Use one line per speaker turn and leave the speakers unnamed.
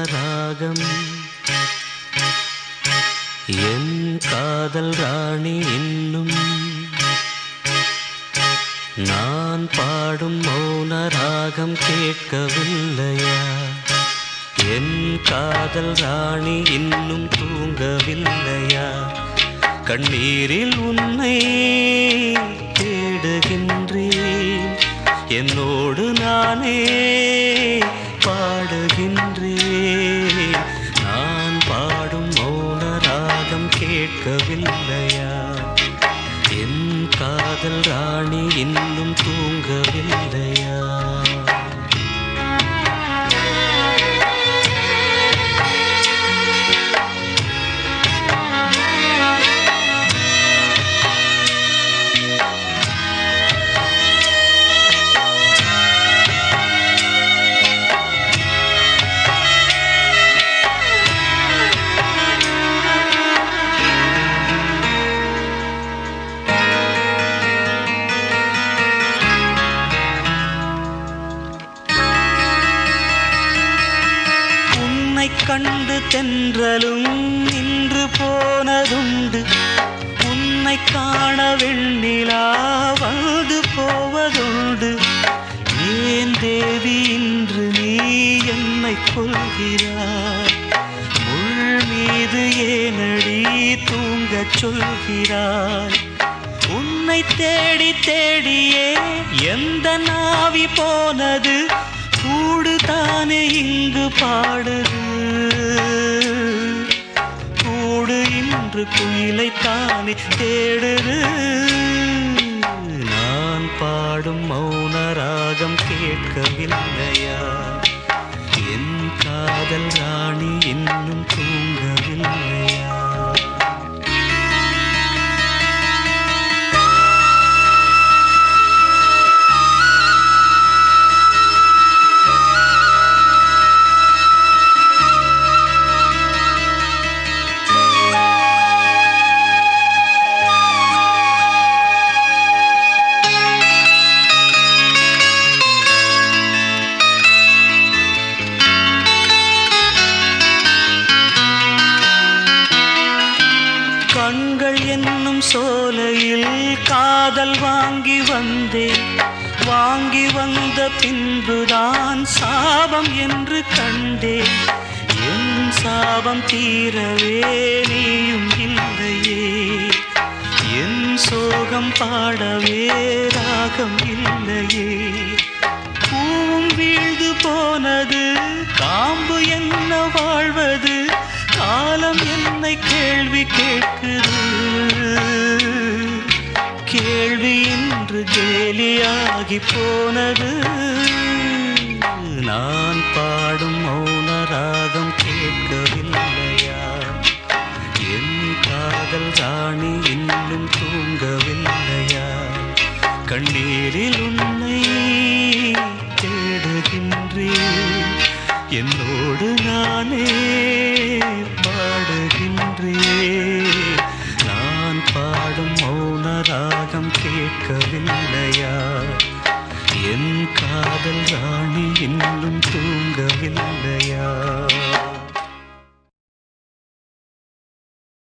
ராகம். என் காதல் ராணி இன்னும் நான் பாடும் மௌன ராகம் கேட்கவில்லையா? என் காதல் ராணி இன்னும் தூங்கவில்லையா? கண்ணீரில் உன்னை தேடுகின்றேன். என்னோடு நானே கேட்கவில்லையா என் காதல் ராணி இன்னும் தூங்கவில்லை கண்டு தென்றலும் நின்று போனதுண்டு. உன்னை காண வெண்ணிலா வந்து போவதுண்டு. ஏன் தேவி இன்று நீ என்னை கொள்கிறாய் முள் மீது ஏனடி தூங்கச் சொல்கிறாய்? உன்னை தேடி தேடியே எந்த நாவி போனது? தானே இங்கு பாடுது. கூடு இன்று குயிலை தானே தேடுது. நான் பாடும் மௌன ராகம் கேட்கவில்லையா? என் காதல் ராணி இன்னும் தூங்கவில்லை. என்னும் சோலையில் காதல் வாங்கி வந்தேன். வாங்கி வந்த பின்புதான் சாபம் என்று கண்டேன். என் சாபம் தீரவே நீயும் இல்லையே. என் சோகம் பாடவே ராகம் இல்லையே. பூவும் வீழ்ந்து போனது காம்பு என்ன வாழ்வது? உன்னை கேள்வி கேட்குது. கேள்வி இன்று கேலியாகி போனது. நான் பாடும் மௌன ராகம் கேட்கவில்லையா? என் காதல் ராணி இன்னும் தூங்கவில்லையா? கண்ணீரில் உன்னை தேடுகின்றேன். என்னோடு நானே பாடுகின்றேன் நான் பாடும் மௌன ராகம் கேட்கவில்லையா? என் காதல் ராணி இன்னும் தூங்கவில்லையா?